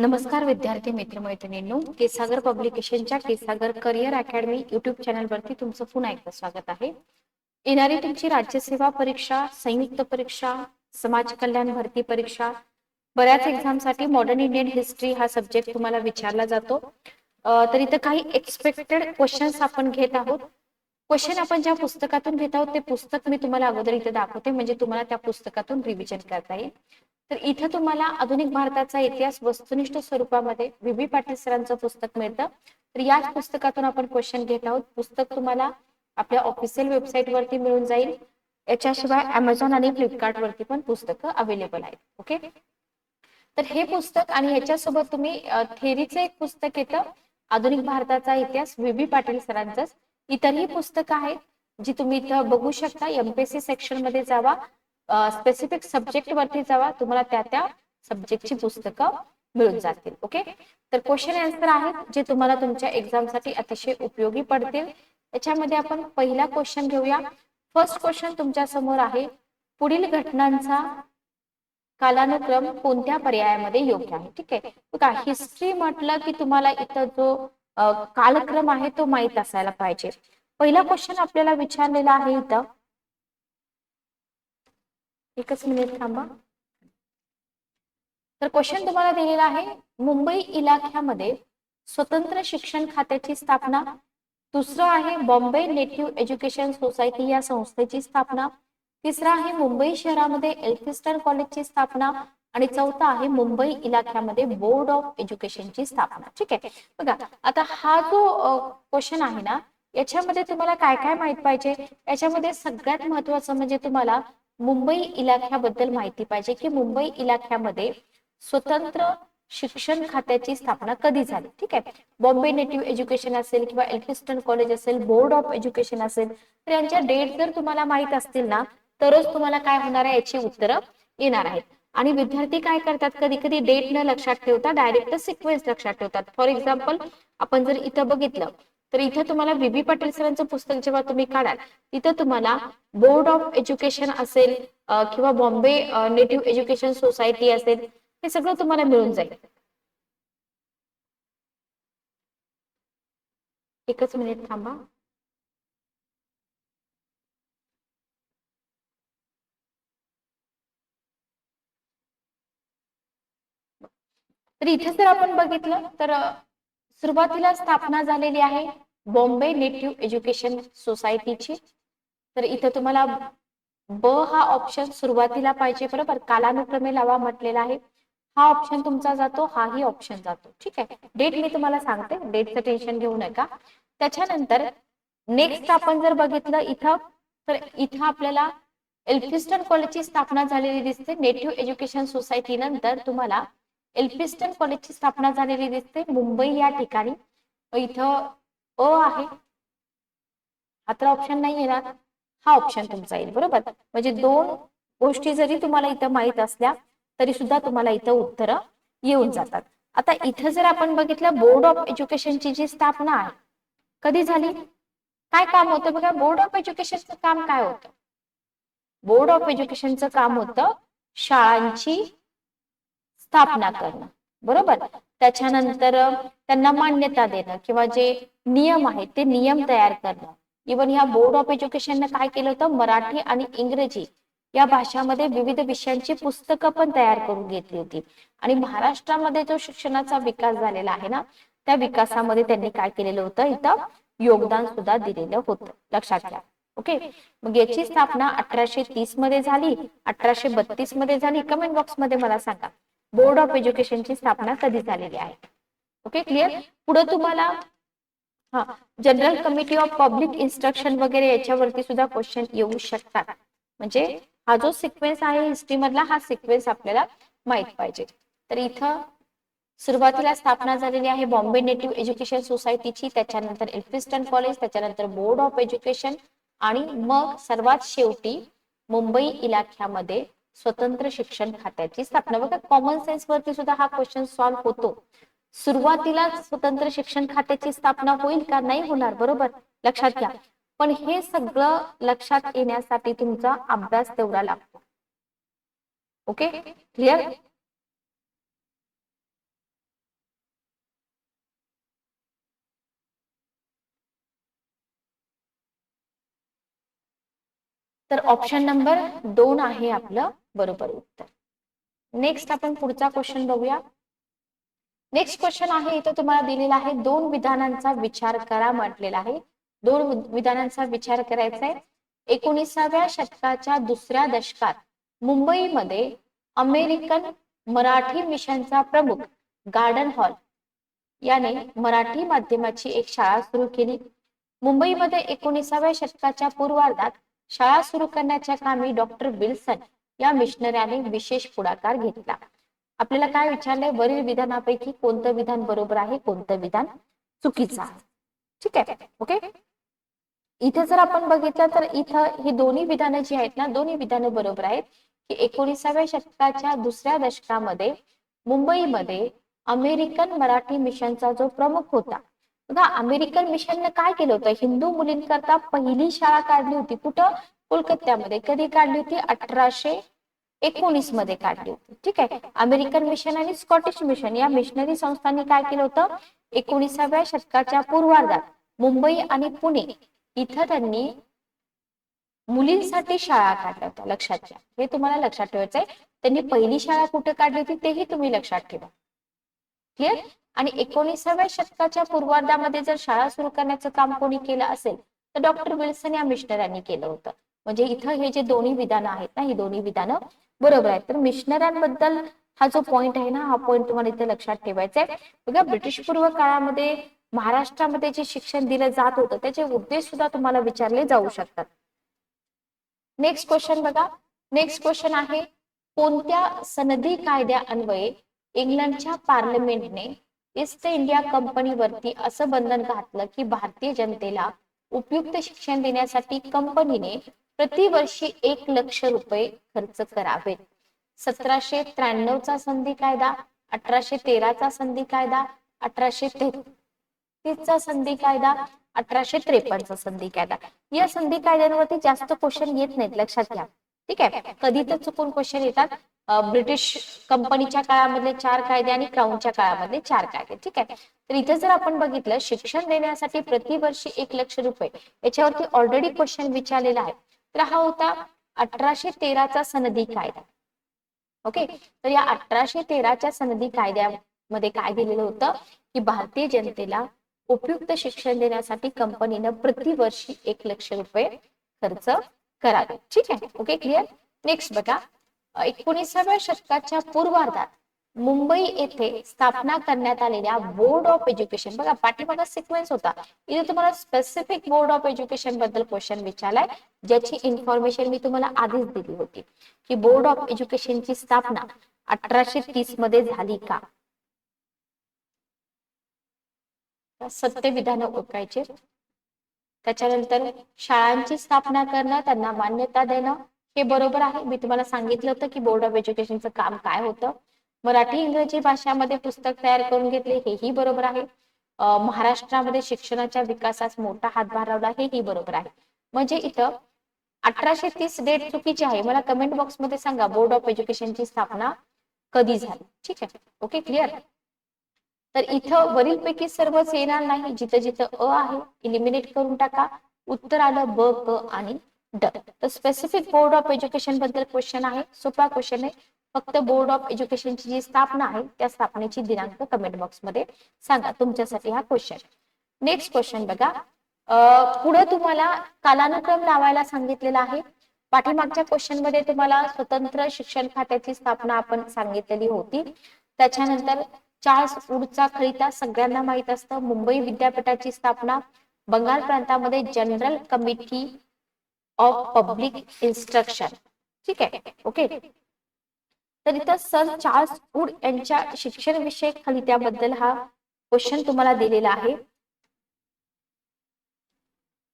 नमस्कार विद्यार्थी मित्र मैत्रिणींनो केसागर पब्लिकेशनच्या केसागर करिअर अकॅडमी युट्यूब चॅनलवरती तुमचं पुन्हा एकदा स्वागत आहे. येणारी तुमची राज्यसेवा परीक्षा संयुक्त परीक्षा समाज कल्याण भरती परीक्षा बऱ्याच एक्झामसाठी मॉडर्न इंडियन हिस्ट्री हा सब्जेक्ट तुम्हाला विचारला जातो. तर इथं काही एक्सपेक्टेड क्वेश्चन्स आपण घेत आहोत. क्वेश्चन आपण ज्या पुस्तकातून घेत आहोत ते पुस्तक मी तुम्हाला अगोदर इथे दाखवते म्हणजे तुम्हाला त्या पुस्तकातून रिव्हिजन करता येईल. तर इथं तुम्हाला आधुनिक भारताचा इतिहास वस्तुनिष्ठ स्वरूपामध्ये व्ही. पाटील सरांचं पुस्तक मिळतं. तर याच पुस्तकातून आपण क्वेश्चन घेत आहोत. पुस्तक तुम्हाला आपल्या ऑफिशियल वेबसाईट वरती मिळून जाईल. याच्याशिवाय अमेझॉन आणि फ्लिपकार्ट वरती पण पुस्तकं अवेलेबल आहेत. ओके तर हे पुस्तक आणि याच्यासोबत तुम्ही थेरीचं एक पुस्तक येतं. आधुनिक भारताचा इतिहास व्ही. पाटील सरांचं इतरही पुस्तकं आहेत जी तुम्ही इथं बघू शकता. एमपीएससी सेक्शनमध्ये जावा. स्पेसिफिक सब्जेक्ट वरती जावा तुम्हाला त्या त्या सब्जेक्टची पुस्तकं मिळून जातील ओके तर क्वेश्चन आन्सर आहेत जे तुम्हाला तुमच्या एक्झामसाठी अतिशय उपयोगी पडतील. याच्यामध्ये आपण पहिला क्वेश्चन घेऊया. फर्स्ट क्वेश्चन तुमच्यासमोर आहे पुढील घटनांचा कालानुक्रम कोणत्या पर्यायामध्ये योग्य आहे ठीक आहे? बघा हिस्ट्री म्हटलं की तुम्हाला इथं जो कालक्रम आहे तो माहीत असायला पाहिजे. पहिला क्वेश्चन आपल्याला विचारलेला आहे इथं एकच मिनिट थांबा. तर क्वेश्चन तुम्हाला दिलेला आहे मुंबई इलाख्यामध्ये स्वतंत्र शिक्षण खात्याची स्थापना दुसरं आहे बॉम्बे नेटिव्ह एज्युकेशन सोसायटी या संस्थेची स्थापना तिसरा आहे मुंबई शहरामध्ये एल्फिस्टन कॉलेजची स्थापना आणि चौथा आहे मुंबई इलाख्यामध्ये बोर्ड ऑफ एज्युकेशनची स्थापना. ठीक आहे? बघा आता हा जो क्वेश्चन आहे ना याच्यामध्ये तुम्हाला काय काय माहीत पाहिजे? याच्यामध्ये सगळ्यात महत्वाचं म्हणजे तुम्हाला मुंबई इलाख्याबद्दल माहिती पाहिजे की मुंबई इलाख्यामध्ये स्वतंत्र शिक्षण खात्याची स्थापना कधी झाली? ठीक आहे. बॉम्बे नेटिव्ह एज्युकेशन असेल किंवा एल्फिस्टन कॉलेज असेल बोर्ड ऑफ एज्युकेशन असेल तर यांच्या डेट जर तुम्हाला माहीत असतील ना तरच तुम्हाला काय होणार आहे याची उत्तरं येणार आहेत. आणि विद्यार्थी काय करतात? कधी कधी डेट न लक्षात ठेवता डायरेक्ट सिक्वेन्स लक्षात ठेवतात. फॉर एक्झाम्पल आपण जर इथं बघितलं तर इथं तुम्हाला बीबी पाटील सरांचं पुस्तक जेव्हा तुम्ही काढाल तिथं तुम्हाला बोर्ड ऑफ एज्युकेशन असेल किंवा बॉम्बे नेटिव्ह एज्युकेशन सोसायटी असेल हे सगळं तुम्हाला मिळून जाईल. एकच मिनिट थांबा. तर इथे जर आपण बघितलं तर सुरुवातीला स्थापना झालेली आहे बॉम्बे नेटिव्ह एज्युकेशन सोसायटीची. तर इथं तुम्हाला ब हा ऑप्शन सुरुवातीला पाहिजे बरोबर? कालानुक्रमे लावा म्हटलेला आहे. हा ऑप्शन तुमचा जातो हाही ऑप्शन जातो. ठीक आहे? डेट मी तुम्हाला सांगते. डेटचं टेन्शन घेऊ नका. त्याच्यानंतर नेक्स्ट आपण जर बघितलं इथं तर इथं आपल्याला एल्फिस्टन कॉलेजची स्थापना झालेली दिसते. नेटिव्ह एज्युकेशन सोसायटी नंतर तुम्हाला एल्फिस्टन कॉलेजची स्थापना झालेली दिसते. मुंबई या ठिकाणी. इथं अ आहे. हा तर ऑप्शन नाही येणार. हा ऑप्शन तुमचा येईल. बरोबर? म्हणजे दोन गोष्टी जरी तुम्हाला इथं माहीत असल्या तरी सुद्धा तुम्हाला इथं उत्तरं येऊन जातात. आता इथं जर आपण बघितलं बोर्ड ऑफ एज्युकेशनची जी स्थापना आहे कधी झाली? काय काम होतं बघा? बोर्ड ऑफ एज्युकेशनचं काम काय होतं? बोर्ड ऑफ एज्युकेशनचं काम होतं शाळांची स्थापना करणं. बरोबर? त्याच्यानंतर त्यांना मान्यता देणं किंवा जे नियम आहेत ते नियम तयार करणं. इवन या बोर्ड ऑफ एज्युकेशनने काय केलं होतं? मराठी आणि इंग्रजी या भाषामध्ये विविध विषयांची पुस्तकं पण तयार करून घेतली होती. आणि महाराष्ट्रामध्ये जो शिक्षणाचा विकास झालेला आहे ना त्या विकासामध्ये त्यांनी काय केलेलं होतं? इथं योगदान सुद्धा दिलेलं होतं. लक्षात घ्या. ओके? मग याची स्थापना अठराशे तीसमध्ये झाली. अठराशे बत्तीसमध्ये झाली. कमेंट बॉक्समध्ये मला सांगा. बोर्ड ऑफ एज्युकेशनची स्थापना कधी झालेली आहे? ओके क्लिअर पुढे तुम्हाला हा general committee of public instruction वगैरे याच्यावरती सुद्धा क्वेश्चन येऊ शकतात. म्हणजे हा जो सिक्वेन्स आहे हिस्ट्री मधला हा सिक्वेन्स आपल्याला माहीत पाहिजे. तर इथं सुरुवातीला स्थापना झालेली आहे बॉम्बे नेटिव्ह एज्युकेशन सोसायटीची त्याच्यानंतर एल्फिस्टन कॉलेज त्याच्यानंतर बोर्ड ऑफ एज्युकेशन आणि मग सर्वात शेवटी मुंबई इलाख्यामध्ये स्वतंत्र शिक्षण खात्याची स्थापना. बघा कॉमन सेन्स वरती सुद्धा हा क्वेश्चन सॉल्व्ह होतो. सुरुवातीला स्वतंत्र शिक्षण खात्याची स्थापना होईल का? नाही होणार बरोबर? लक्षात घ्या. पण हे सगळं लक्षात येण्यासाठी तुमचा अभ्यास तेवढा लागतो. ओके? क्लिअर तर ऑप्शन नंबर दोन आहे आपलं. बरोबर उत्तर. नेक्स्ट आपण पुढचा क्वेश्चन बघूया. नेक्स्ट क्वेश्चन आहे इथं तुम्हाला दिलेला आहे दोन विधानांचा विचार करा म्हटलेला आहे. दोन विधानांचा विचार करायचा आहे. एकोणीसाव्या शतकाच्या दुसऱ्या दशकात मुंबईमध्ये अमेरिकन मराठी मिशनचा प्रमुख गार्डन हॉल याने मराठी माध्यमाची एक शाळा सुरू केली. मुंबईमध्ये एकोणीसाव्या शतकाच्या पूर्वार्धात शाळा सुरू करण्याच्या कामी डॉक्टर विल्सन या मिशनऱ्याने विशेष पुढाकार घेतला. आपल्याला काय विचारलंय? वरील विधानापैकी कोणतं विधान बरोबर आहे कोणतं विधान चुकीचं आहे? ठीक आहे? ओके? इथे जर आपण बघितलं तर इथं ही दोन्ही विधानं जी आहेत ना दोन्ही विधानं बरोबर आहेत. की एकोणीसाव्या शतकाच्या दुसऱ्या दशकामध्ये मुंबईमध्ये अमेरिकन मराठी मिशनचा जो प्रमुख होता. बघा अमेरिकन मिशननं काय केलं होतं? हिंदू मुलींकरता पहिली शाळा काढली होती. कुठं? कोलकात्यामध्ये. कधी काढली होती? अठराशे एकोणीसमध्ये काढली होती. ठीक आहे? अमेरिकन मिशन आणि स्कॉटिश मिशन या मिशनरी संस्थांनी काय केलं होतं? एकोणीसाव्या शतकाच्या पूर्वार्धात मुंबई आणि पुणे इथं त्यांनी मुलींसाठी शाळा काढल्या होत्या लक्षात घ्या. हे तुम्हाला लक्षात ठेवायचं आहे. त्यांनी पहिली शाळा कुठे काढली होती? तेही तुम्ही लक्षात ठेवा. क्लिअर आणि एकोणीसाव्या शतकाच्या पूर्वार्धामध्ये जर शाळा सुरू करण्याचं काम कोणी केलं असेल तर डॉक्टर विल्सन या मिशनरांनी केलं होतं. म्हणजे इथं हे जे दोन्ही विधानं आहेत ना ही दोन्ही विधानं बरोबर आहे. तर मिशनऱ्यांबद्दल हा जो पॉइंट आहे ना हा पॉइंट तुम्हाला इथे लक्षात ठेवायचा आहे बघा ब्रिटिश पूर्व काळामध्ये महाराष्ट्रामध्ये जे शिक्षण दिलं जात होतं त्याचे उद्देश सुद्धा तुम्हाला विचारले जाऊ शकतात. नेक्स्ट क्वेश्चन बघा. नेक्स्ट क्वेश्चन आहे कोणत्या सनदी कायद्या अन्वये इंग्लंडच्या पार्लमेंटने ईस्ट इंडिया कंपनीवरती असं बंधन घातलं की भारतीय जनतेला उपयुक्त शिक्षण देण्यासाठी कंपनीने प्रतिवर्षी एक लक्ष रुपये खर्च करावेत सतराशे त्र्याण्णवचा संधी कायदा अठराशे तेराचा संधी कायदा अठराशे तेहतीसचा संधी कायदा अठराशे त्रेपन्नचा संधी कायदा. या संधी कायद्यांवरती जास्त क्वेश्चन येत नाहीत लक्षात घ्या. ठीक आहे? कधी तर चुकून क्वेश्चन येतात. ब्रिटिश कंपनीच्या काळामधले चार कायदे आणि क्राऊनच्या काळामधले चार कायदे. ठीक आहे? तर इथे जर आपण बघितलं शिक्षण देण्यासाठी प्रतिवर्षी एक लक्ष रुपये. याच्यावरती ऑलरेडी क्वेश्चन विचारलेला आहे. तर हा होता अठराशे तेराचा सनदी कायदा. ओके तर या अठराशे तेराच्या सनदी कायद्यामध्ये काय दिलेलं होतं? की भारतीय जनतेला उपयुक्त शिक्षण देण्यासाठी कंपनीनं प्रतिवर्षी एक लक्ष रुपये खर्च करावे. ठीक आहे? ओके क्लिअर नेक्स्ट बघा. एकोणीसाव्या शतकाच्या पूर्वार्धात मुंबई येथे स्थापना करण्यात आलेल्या बोर्ड ऑफ एज्युकेशन बघा पाठीमागा सिक्वेन्स होता. इथे तुम्हाला स्पेसिफिक बोर्ड ऑफ एज्युकेशनबद्दल क्वेश्चन विचारलाय. ज्याची इन्फॉर्मेशन मी तुम्हाला आधीच दिली होती. की बोर्ड ऑफ एज्युकेशनची स्थापना अठराशे तीसमध्ये झाली का? सत्य विधान ओळखायचे. त्याच्यानंतर शाळांची स्थापना करणं त्यांना मान्यता देणं हे बरोबर आहे. मी तुम्हाला सांगितलं होतं की बोर्ड ऑफ एज्युकेशनचं काम काय होतं. मराठी इंग्रजी भाषामध्ये पुस्तक तयार करून घेतले हेही बरोबर आहे. महाराष्ट्रामध्ये शिक्षणाच्या विकासास मोठा हातभार लावला हेही बरोबर आहे. म्हणजे इथं अठराशे तीस डेट चुकीची आहे. मला कमेंट बॉक्समध्ये सांगा बोर्ड ऑफ एज्युकेशनची स्थापना कधी झाली? ठीक आहे. ओके क्लिअर तर इथं वरीलपैकी सर्वच येणार नाही. जिथं जिथं अ आहे इलिमिनेट करून टाका. उत्तर आलं ब क आणि ड. तर स्पेसिफिक बोर्ड ऑफ एज्युकेशनबद्दल क्वेश्चन आहे. सोपा क्वेश्चन आहे. फक्त बोर्ड ऑफ एज्युकेशनची जी स्थापना आहे त्या स्थापनेची दिनांक कमेंट बॉक्समध्ये सांगा तुमच्यासाठी हा क्वेश्चन नेक्स्ट क्वेश्चन बघा. पुढे तुम्हाला कालानुक्रम लावायला सांगितलेला आहे. पाठीमागच्या क्वेश्चनमध्ये तुम्हाला स्वतंत्र शिक्षण खात्याची स्थापना आपण सांगितलेली होती. त्याच्यानंतर चार्ल्स उडचा खरिता सगळ्यांना माहीत असतं. मुंबई विद्यापीठाची स्थापना बंगाल प्रांतामध्ये general committee of public instruction ठीक आहे? ओके तर इथं सर चार्ल्स वूड यांच्या शिक्षण विषयक खलित्याबद्दल हा क्वेश्चन तुम्हाला दिलेला आहे.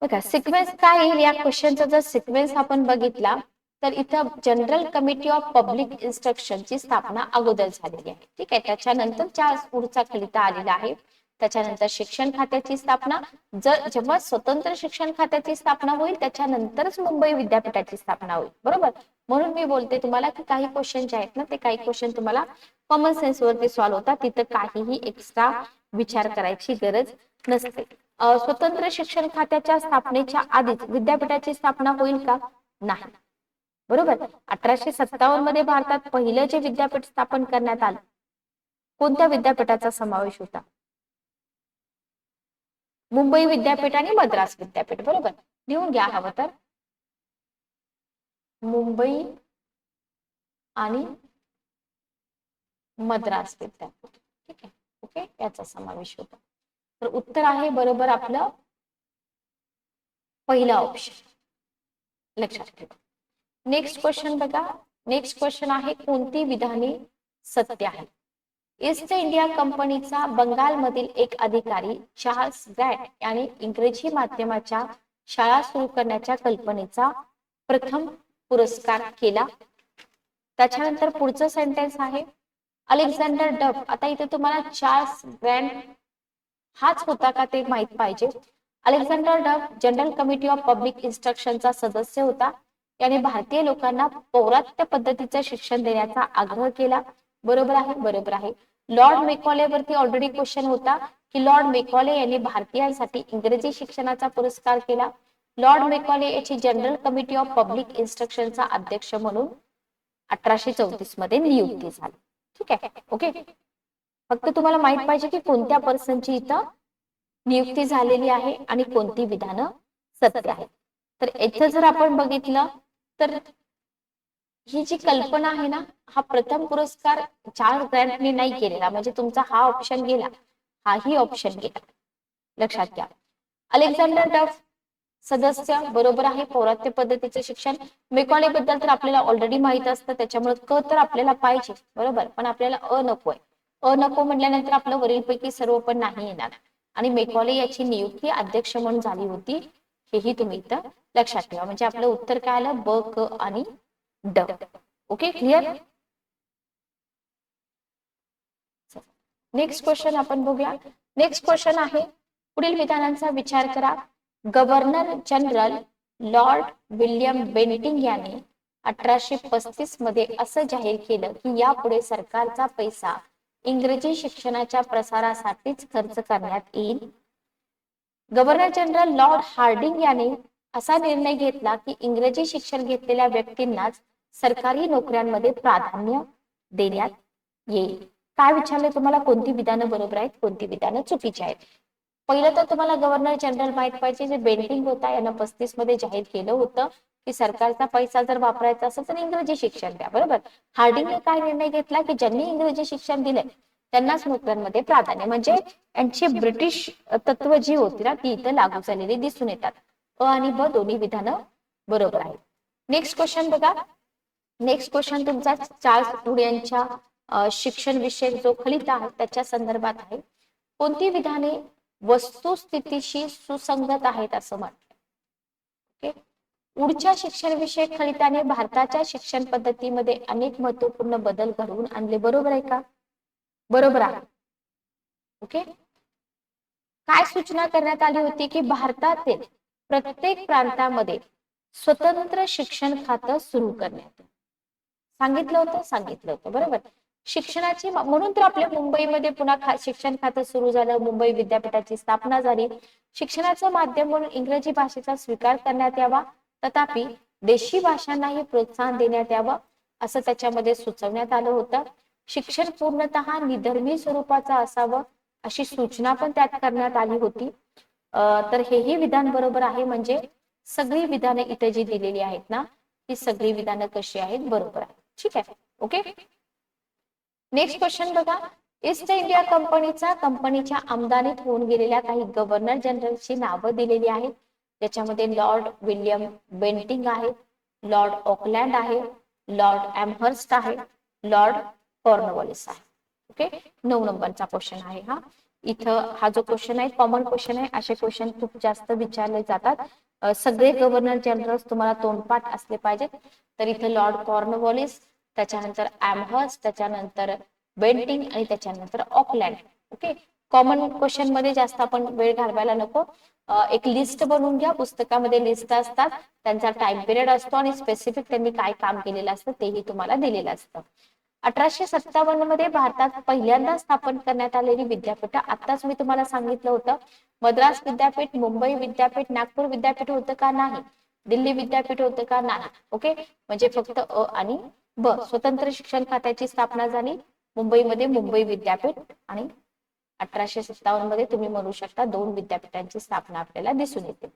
बघा सिक्वेन्स काय येईल? या क्वेश्चनचा जर सिक्वेन्स आपण बघितला तर इथं जनरल कमिटी ऑफ पब्लिक इन्स्ट्रक्शनची स्थापना अगोदर झालेली आहे. ठीक आहे त्याच्यानंतर चार्ल्स वूडचा खलिता आलेला आहे. त्याच्यानंतर शिक्षण खात्याची स्थापना जर जेव्हा स्वतंत्र शिक्षण खात्याची स्थापना होईल त्याच्यानंतरच मुंबई विद्यापीठाची स्थापना होईल. बरोबर? म्हणून मी बोलते तुम्हाला की काही क्वेश्चन जे आहेत ना ते काही क्वेश्चन तुम्हाला कॉमन सेन्स वरती सॉल्व्ह होतात. तिथं काहीही एक्स्ट्रा विचार करायची गरज नसते. स्वतंत्र शिक्षण खात्याच्या स्थापनेच्या आधीच विद्यापीठाची स्थापना होईल का? नाही. बरोबर? अठराशे सत्तावन्नमध्ये भारतात पहिलं जे विद्यापीठ स्थापन करण्यात आलं कोणत्या विद्यापीठाचा समावेश होता? मुंबई विद्यापीठ आणि मद्रास विद्यापीठ बरोबर? लिहून घ्या हवं तर. मुंबई आणि मद्रास विद्यापीठ. ठीक आहे? ओके? याचा समावेश होतो. तर उत्तर आहे बरोबर आपलं पहिलं ऑप्शन लक्षात ठेवा. नेक्स्ट क्वेश्चन बघा. नेक्स्ट क्वेश्चन आहे कोणती विधाने सत्य आहे ईस्ट इंडिया कंपनीचा बंगालमधील एक अधिकारी चार्ल्स ग्रॅट याने इंग्रजी माध्यमाच्या शाळा सुरू करण्याच्या कल्पनेचा प्रथम पुरस्कार केला. त्याच्यानंतर पुढचं सेंटेन्स आहे अलेक्झांडर डब आता इथे तुम्हाला चार्ल्स ग्रँड हाच होता का ते माहीत पाहिजे. Alexander Duff general committee of public इन्स्ट्रक्शनचा सदस्य होता. याने भारतीय लोकांना पौरात्य पद्धतीचं शिक्षण देण्याचा आग्रह केला. बरोबर आहे बरोबर आहे. लॉर्ड मेकॉले वरती ऑलरेडी क्वेश्चन होता की लॉर्ड मेकॉले यांनी भारतीयांसाठी इंग्रजी शिक्षणाचा पुरस्कार केला. लॉर्ड मेकॉले याची जनरल कमिटी ऑफ पब्लिक इन्स्ट्रक्शनचा अध्यक्ष म्हणून अठराशे चौतीसमध्ये नियुक्ती झाली. ठीक आहे ओके? फक्त तुम्हाला माहीत पाहिजे की कोणत्या पर्सनची इथं नियुक्ती झालेली आहे आणि कोणती विधानं सत्य आहेत. तर इथं जर आपण बघितलं तर ही जी कल्पना आहे ना हा प्रथम पुरस्कार चार ग्रँटने नाही केलेला. म्हणजे तुमचा हा ऑप्शन गेला. हाही ऑप्शन गेला. लक्षात घ्या. अलेक्झांडर डफ सदस्य बरोबर आहे पौरात्य पद्धतीचे शिक्षण. मेकॉले बद्दल तर आपल्याला ऑलरेडी माहीत असतं. त्याच्यामुळे क तर आपल्याला पाहिजे. बरोबर? पण आपल्याला अ नको आहे. अ नको म्हटल्यानंतर आपलं वरीलपैकी सर्व पण नाही येणार. आणि मेकॉले याची नियुक्ती अध्यक्ष म्हणून झाली होती. हेही तुम्ही इथं लक्षात ठेवा. म्हणजे आपलं उत्तर काय आलं? ब क आणि ड ओके क्लिअर नेक्स्ट क्वेश्चन आपण बघूया. नेक्स्ट क्वेश्चन आहे पुढील विधानांचा विचार करा. Governor general Lord William Bentinck याने अठराशे पस्तीसमध्ये असं जाहीर केलं की यापुढे सरकारचा पैसा इंग्रजी शिक्षणाच्या प्रसारासाठीच खर्च करण्यात येईल. गव्हर्नर जनरल लॉर्ड हार्डिंग याने असा निर्णय घेतला की इंग्रजी शिक्षण घेतलेल्या व्यक्तींनाच सरकारी नोकऱ्यांमध्ये प्राधान्य देण्यात येईल. काय विचारले तुम्हाला? कोणती विधानं बरोबर आहेत? कोणती विधानं चुकीची आहेत? पहिलं तर तुम्हाला गव्हर्नर जनरल माहीत पाहिजे जे बेंटिंग होता यानं पस्तीसमध्ये जाहीर केलं होतं की सरकारचा पैसा जर वापरायचा असेल तर इंग्रजी शिक्षण द्या बरोबर? हार्डिंगने काय निर्णय घेतला की ज्यांनी इंग्रजी शिक्षण दिले त्यांनाच नोकऱ्यांमध्ये प्राधान्य. म्हणजे यांची ब्रिटिश तत्व जी होती ना ती इथं लागू झालेली दिसून येतात. अ आणि ब दोन्ही विधानं बरोबर आहेत. नेक्स्ट क्वेश्चन बघा. नेक्स्ट क्वेश्चन तुमचा चार्ल्स वूड यांच्या शिक्षण विषयक जो खलिता आहे त्याच्या संदर्भात आहे. कोणती विधाने वस्तुस्थितीशी सुसंगत आहेत असं म्हटलं ओके पुढच्या शिक्षण विषयक खलिताने भारताच्या शिक्षण पद्धतीमध्ये अनेक महत्त्वपूर्ण बदल घडवून आणले. बरोबर आहे का? बरोबर आहे. ओके काय सूचना करण्यात आली होती की भारतातील प्रत्येक प्रांतामध्ये स्वतंत्र शिक्षण खातं सुरू करण्यात सांगितलं होतं सांगितलं होतं. बरोबर. शिक्षणाची म्हणून तर आपल्या मुंबईमध्ये पुन्हा खा शिक्षण खातं सुरू झालं मुंबई विद्यापीठाची स्थापना झाली. शिक्षणाचं माध्यम म्हणून इंग्रजी भाषेचा स्वीकार करण्यात यावा. तथापि देशी भाषांनाही प्रोत्साहन देण्यात यावं असं त्याच्यामध्ये सुचवण्यात आलं होतं. शिक्षण पूर्णतः निधर्मी स्वरूपाचं असावं अशी सूचना पण त्यात करण्यात आली होती. तर हेही विधान बरोबर आहे. म्हणजे सगळी विधानं इथे जी दिलेली आहेत ना ती सगळी विधानं कशी आहेत बरोबर आहे ठीक आहे. ओके नेक्स्ट क्वेश्चन बघा. ईस्ट इंडिया कंपनीचा कंपनीच्या आमदानीत होऊन गेलेल्या काही गव्हर्नर जनरलची नावं दिलेली आहेत. ज्याच्यामध्ये लॉर्ड विल्यम बेंटिंग आहे लॉर्ड ऑकलँड आहे लॉर्ड एमहर्स्ट आहे लॉर्ड कॉर्नवॉलिस आहे. ओके नऊ नंबरचा क्वेश्चन आहे हा. इथं हा जो क्वेश्चन आहे कॉमन क्वेश्चन आहे असे क्वेश्चन खूप जास्त विचारले जातात. सगळे गव्हर्नर जनरल तुम्हाला तोंडपाठ असले पाहिजेत. तर इथे लॉर्ड कॉर्नवॉलिस त्याच्यानंतर ॲमहर्स त्याच्यानंतर बेंटिंग आणि त्याच्यानंतर ऑकलँड ओके कॉमन क्वेश्चनमध्ये जास्त आपण वेळ घालवायला नको. एक लिस्ट बनवून घ्या. पुस्तकामध्ये लिस्ट असतात. त्यांचा टाइम पिरियड असतो आणि स्पेसिफिक त्यांनी काय काम केलेलं असतं तेही तुम्हाला दिलेलं असतं. अठराशे सत्तावन्नमध्ये भारतात पहिल्यांदा स्थापन करण्यात आलेली विद्यापीठ आताच मी तुम्हाला सांगितलं होतं. मद्रास विद्यापीठ मुंबई विद्यापीठ नागपूर विद्यापीठ होतं का नाही? दिल्ली विद्यापीठ होतं का नाही? ओके? म्हणजे फक्त अ आणि ब. स्वतंत्र शिक्षण खात्याची स्थापना झाली. मुंबईमध्ये मुंबई विद्यापीठ आणि अठराशे सत्तावन्नमध्ये तुम्ही म्हणू शकता दोन विद्यापीठांची स्थापना आपल्याला दिसून येते.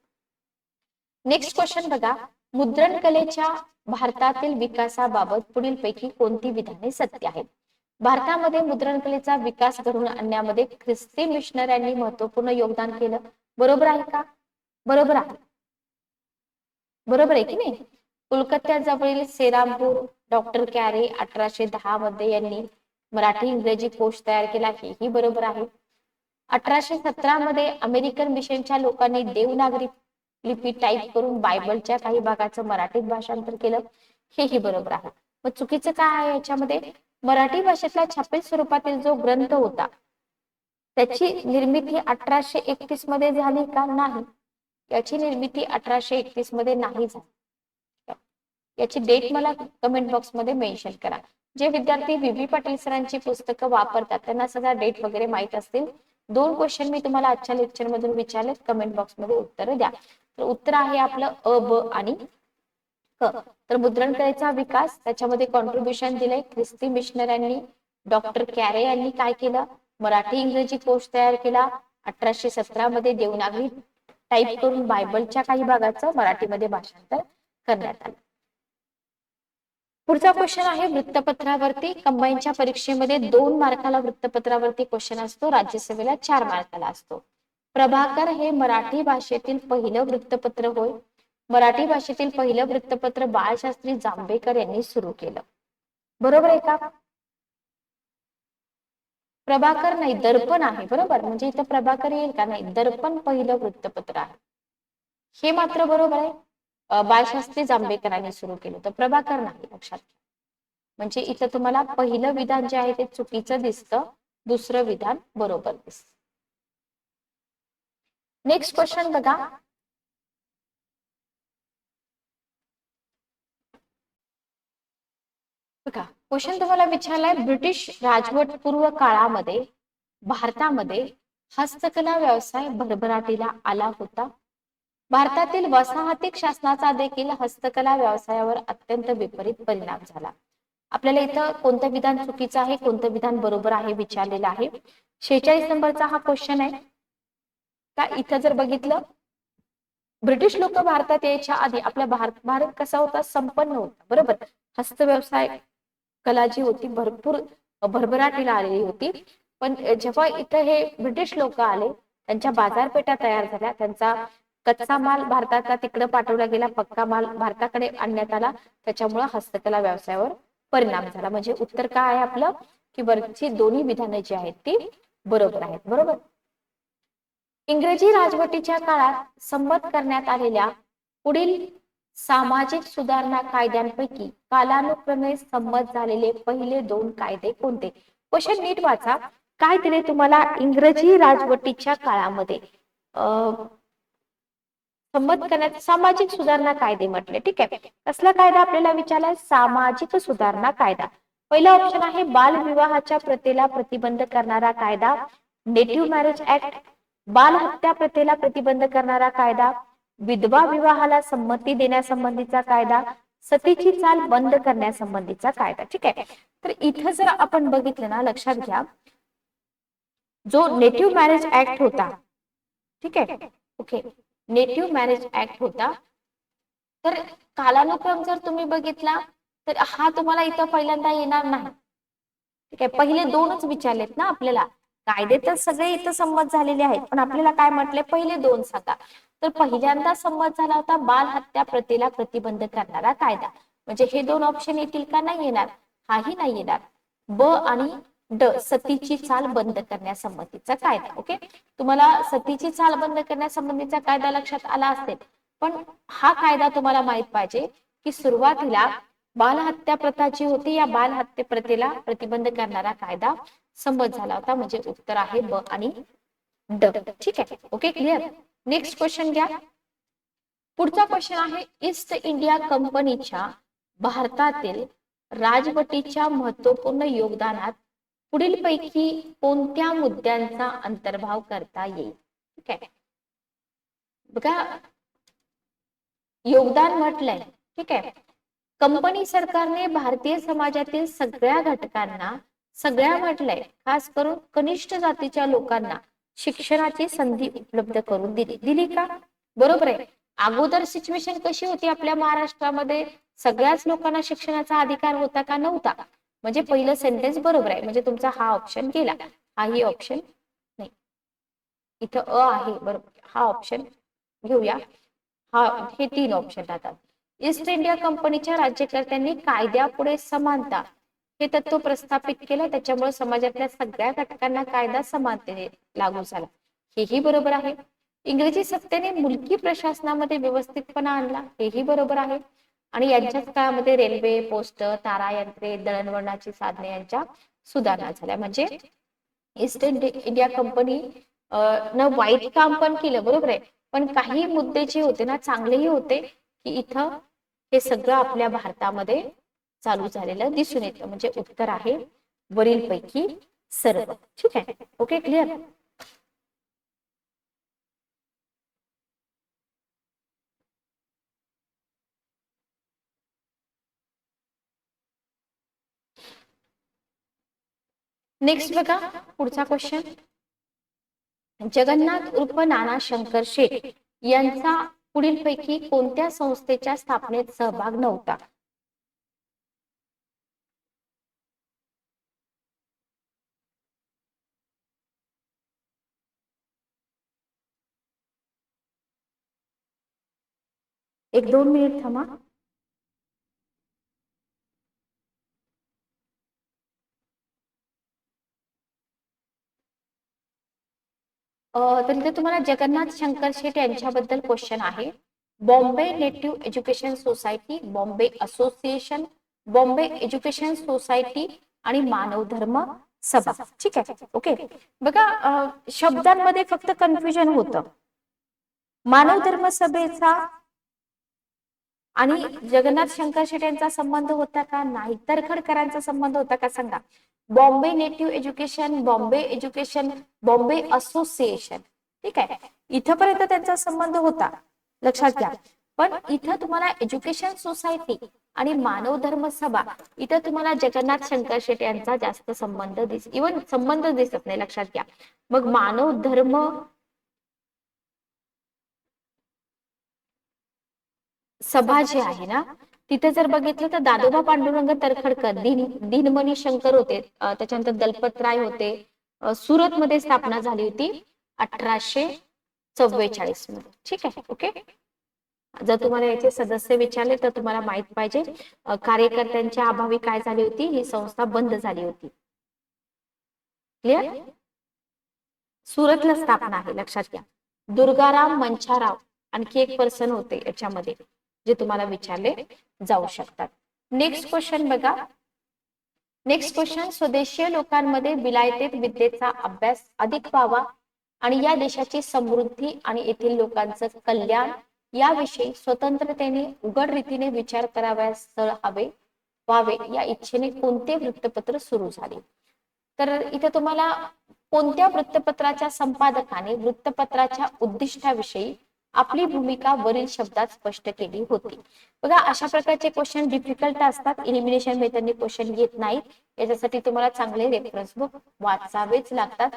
नेक्स्ट क्वेश्चन बघा. मुद्रण कलेच्या भारतातील विकासाबाबत पुढील पैकी कोणती विधाने सत्य आहेत? भारतामध्ये मुद्रण कलेचा विकास घडवून आणण्यामध्ये ख्रिस्ती मिशनऱ्यांनी महत्त्वपूर्ण योगदान केलं. बरोबर आहे का? बरोबर आहे. बरोबर आहे की नाही? कोलकात्याजवळील सेरामपूर डॉक्टर कॅरे अठराशे दहा मध्ये यांनी मराठी इंग्रजी कोश तयार केला. हेही बरोबर आहे. अठराशे सतरा मध्ये अमेरिकन मिशनच्या लोकांनी देवनागरी लिपी टाईप करून बायबलच्या काही भागाचं मराठीत भाषांतर केलं हेही बरोबर आहे. मग चुकीचं काय आहे याच्यामध्ये? मराठी भाषेतला छापील स्वरूपातील जो ग्रंथ होता त्याची निर्मिती अठराशे एकतीसमध्ये झाली का नाही? याची निर्मिती अठराशे एकतीसमध्ये नाही झाली. याची डेट मला कमेंट बॉक्समध्ये मेन्शन करा. जे विद्यार्थी व्ही. पाटील सरांची पुस्तकं वापरतात त्यांना सगळ्या डेट वगैरे माहीत असतील. दोन क्वेश्चन मी तुम्हाला आजच्या लेक्चर मधून विचारले कमेंट बॉक्समध्ये उत्तर द्या. तर उत्तर आहे आपलं अ ब आणि क. तर मुद्रण कलेचा विकास त्याच्यामध्ये कॉन्ट्रीब्युशन दिलंय ख्रिस्ती मिशनऱ्यांनी डॉक्टर कॅरे यांनी काय केलं? मराठी इंग्रजी कोर्स तयार केला. अठराशे सतरा मध्ये देवनागरी टाईप करून बायबलच्या काही भागाचं मराठीमध्ये भाषांतर करण्यात आलं. पुढचा क्वेश्चन आहे वृत्तपत्रावरती. कंबाईनच्या परीक्षेमध्ये दोन मार्काला वृत्तपत्रावरती क्वेश्चन असतो. राज्यसभेला चार मार्काला असतो. प्रभाकर हे मराठी भाषेतील पहिलं वृत्तपत्र होय. मराठी भाषेतील पहिलं वृत्तपत्र बाळशास्त्री जांभेकर यांनी सुरू केलं. बरोबर आहे का? प्रभाकर नाही दर्पण आहे. बरोबर? म्हणजे इथं प्रभाकर येईल का? नाही दर्पण पहिलं वृत्तपत्र आहे. हे मात्र बरोबर आहे. बाळशास्त्री जांभेकरांनी सुरू केलं तर प्रभाकर नाही लक्षात म्हणजे इथं तुम्हाला पहिलं विधान जे आहे ते चुकीचं दिसतं दुसरं विधान बरोबर दिसत. नेक्स्ट क्वेश्चन बघा. बघा क्वेश्चन तुम्हाला विचारलाय ब्रिटिश राजवट पूर्व काळामध्ये भारतामध्ये हस्तकला व्यवसाय भरभराटीला आला होता. भारतातील वसाहतिक शासनाचा देखील हस्तकला व्यवसायावर अत्यंत विपरीत परिणाम झाला. आपल्याला इथं कोणतं विधान चुकीचं आहे कोणतं विधान बरोबर आहे विचारलेलं आहे? शेहेचाळीस नंबरचा हा क्वेश्चन आहे. का इथं जर बघितलं ब्रिटिश लोक भारतात यायच्या आधी आपला भारत भारत कसा होता? संपन्न होता बरोबर? हस्तव्यवसाय कला जी होती भरपूर भरभराटीला आलेली होती. पण जेव्हा इथं हे ब्रिटिश लोक आले त्यांच्या बाजारपेठा तयार झाल्या त्यांचा कच्चा माल भारताचा तिकडे पाठवला गेला पक्का माल भारताकडे आणण्यात आला. त्याच्यामुळे हस्तकला व्यवसायावर परिणाम झाला. म्हणजे उत्तर काय आहे आपलं? की वरची दोन्ही विधानं जी आहेत ती बरोबर आहेत. बरोबर? इंग्रजी राजवटीच्या काळात संमत करण्यात आलेल्या पुढील सामाजिक सुधारणा कायद्यांपैकी कालानुक्रमे संमत झालेले पहिले दोन कायदे कोणते? क्वेश्चन नीट वाचा. काय दिले तुम्हाला इंग्रजी राजवटीच्या काळामध्ये? अं संमत करण्यात सामाजिक सुधारणा कायदे म्हटले ठीक आहे? कसला कायदा आपल्याला विचारलाय? सामाजिक सुधारणा कायदा. पहिला ऑप्शन आहे बालविवाहाच्या प्रथेला प्रतिबंध करणारा कायदा. नेटिव्ह मॅरेज ऍक्ट बाल हत्या प्रथेला प्रतिबंध करणारा कायदा. विधवा विवाहाला संमती देण्यासंबंधीचा कायदा. सतीची चाल बंद करण्यासंबंधीचा कायदा ठीक आहे? तर इथं जर आपण बघितलं ना लक्षात घ्या. जो नेटिव्ह मॅरेज ऍक्ट होता ठीक आहे? ओके. नेटिव्ह मॅरेज ऍक्ट होता. तर कालानुक्रम जर तुम्ही बघितला तर हा तुम्हाला इथं पहिल्यांदा येणार नाही. ठीक आहे पहिले दोनच विचारलेत ना आपल्याला. कायदे तर सगळे इथं संमत झालेले आहेत पण आपल्याला काय म्हटले पहिले दोन सांगा तर पहिल्यांदा संमत झाला होता बाल हत्या प्रतीला प्रतिबंध करणारा कायदा. म्हणजे हे दोन ऑप्शन येतील का? नाही येणार. हाही नाही येणार. ब आणि ड सतीची चाल बंद करण्यासंबंधीचा कायदा ओके? तुम्हाला सतीची चाल बंद करण्यासंबंधीचा कायदा लक्षात आला असेल पण हा कायदा तुम्हाला माहीत पाहिजे की सुरुवातीला बालहत्या प्रथा जी होती या बालहत्या प्रथेला प्रतिबंध करणारा कायदा संमत झाला होता म्हणजे उत्तर आहे ब आणि ड ठीक आहे? Okay clear? नेक्स्ट क्वेश्चन घ्या. पुढचा क्वेश्चन आहे ईस्ट इंडिया कंपनीच्या भारतातील राजवटीच्या महत्त्वपूर्ण योगदानात पुढीलपैकी कोणत्या मुद्द्यांचा अंतर्भाव करता येईल? ठीक आहे. बघा योगदान म्हटलंय ठीक आहे. कंपनी सरकारने भारतीय समाजातील सगळ्या घटकांना सगळ्या म्हटलंय खास करून कनिष्ठ जातीच्या लोकांना शिक्षणाची संधी उपलब्ध करून दिली. दिली का? बरोबर आहे. अगोदर सिच्युएशन कशी होती आपल्या महाराष्ट्रामध्ये? सगळ्याच लोकांना शिक्षणाचा अधिकार होता का नव्हता? म्हणजे पहिलं सेंटेन्स बरोबर आहे. म्हणजे तुमचा हा ऑप्शन गेला. हाही ऑप्शन नाही. इथं अ आहे. बरोबर. हा ऑप्शन घेऊया. हा हे तीन ऑप्शन राहतात. ईस्ट इंडिया कंपनीच्या राज्यकर्त्यांनी कायद्यापुढे समानता हे तत्व प्रस्थापित केलं. त्याच्यामुळे समाजातल्या सगळ्या घटकांना कायदा समानतेने लागू झाला. हेही बरोबर आहे. इंग्रजी सत्तेने मुलकी प्रशासनामध्ये व्यवस्थितपणा आणला. हेही बरोबर आहे. आणि यांच्याच काळामध्ये रेल्वे पोस्ट तारा यंत्रे दळणवळणाची साधने यांच्या सुधारणा झाल्या. म्हणजे ईस्ट इंडिया कंपनी न वाईट काम पण केलं बरोबर आहे. पण काही मुद्दे जे होते ना चांगलेही होते की इथं हे सगळं आपल्या भारतामध्ये चालू झालेलं दिसून येतं. म्हणजे उत्तर आहे वरील पैकी सर्व. ठीक आहे? ओके क्लिअर नेक्स्ट बघा पुढचा क्वेश्चन जगन्नाथ उर्फ नाना शंकर शेठ यांचा पुढीलपैकी कोणत्या संस्थेच्या स्थापनेत सहभाग नव्हता? एक दोन मिनिट थांबा. तर इथे तुम्हाला जगन्नाथ शंकर शेठ यांच्याबद्दल क्वेश्चन आहे. Bombay native education society Bombay association Bombay education society आणि मानव धर्म सभा. ठीक आहे? ओके बघा शब्दांमध्ये फक्त कन्फ्युजन होतं. मानव धर्म सभेचा आणि जगन्नाथ शंकर शेट यांचा संबंध होता का? नाही तरखडकरांचा संबंध होता का? सांगा. Bombay native education Bombay education Bombay association. ठीक आहे. इथपर्यंत त्यांचा संबंध होता. लक्षात घ्या. पण इथं तुम्हाला एज्युकेशन सोसायटी आणि मानव धर्म सभा इथं तुम्हाला जगन्नाथ शंकर शेट यांचा जास्त संबंध दिस इवन संबंध दिसत नाही. लक्षात घ्या. मग मानव धर्म सभा जी आहे ना तिथे जर बघितलं तर दादोबा पांडुरंग तरखडकर दिन दिनमणी शंकर होते. त्याच्यानंतर दलपत राय होते. सुरत मध्ये स्थापना झाली होती अठराशे चव्वेचाळीसमध्ये. ठीक आहे ओके? जर तुम्हाला याचे सदस्य विचारले तर तुम्हाला माहीत पाहिजे कार्यकर्त्यांच्या अभावी काय झाली होती? ही संस्था बंद झाली होती. क्लिअर सुरतला स्थापना आहे लक्षात घ्या. दुर्गाराम मंछाराव आणखी एक पर्सन होते याच्यामध्ये. जे तुम्हाला विचारले जाऊ शकतात. नेक्स्ट क्वेश्चन बघा. नेक्स्ट क्वेश्चन स्वदेशीय लोकांमध्ये विलायतेत विद्येचा अभ्यास अधिक व्हावा आणि या देशाची समृद्धी आणि येथील लोकांचं कल्याण याविषयी स्वतंत्रतेने उघड रीतीने विचार करावयास स्थळ हवे व्हावे या इच्छेने कोणते वृत्तपत्र सुरू झाले? तर इथे तुम्हाला कोणत्या वृत्तपत्राच्या संपादकाने वृत्तपत्राच्या उद्दिष्टाविषयी आपली भूमिका वरील शब्दात स्पष्ट केली होती. बघा अशा प्रकारचे क्वेश्चन डिफिकल्ट असतात. इलिमिनेशन मेथडने क्वेश्चन येत नाहीत. याच्यासाठी तुम्हाला चांगले रेफरन्स बुक वाचावेच लागतात.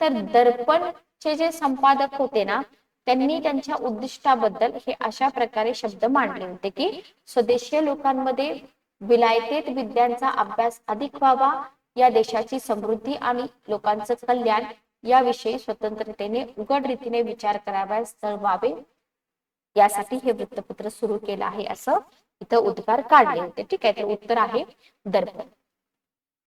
तर दर्पणचे जे संपादक होते ना त्यांनी त्यांच्या उद्दिष्टाबद्दल हे अशा प्रकारे शब्द मांडले होते की स्वदेशीय लोकांमध्ये विलायतेत विद्यांचा अभ्यास अधिक व्हावा या देशाची समृद्धी आणि लोकांचं कल्याण याविषयी स्वतंत्रतेने उघड रीतीने विचार कराव्यास स्थळ व्हावे. यासाठी हे वृत्तपत्र सुरू केलं आहे असं इथं उद्गार काढले होते. ठीक आहे तर उत्तर आहे दर्पण.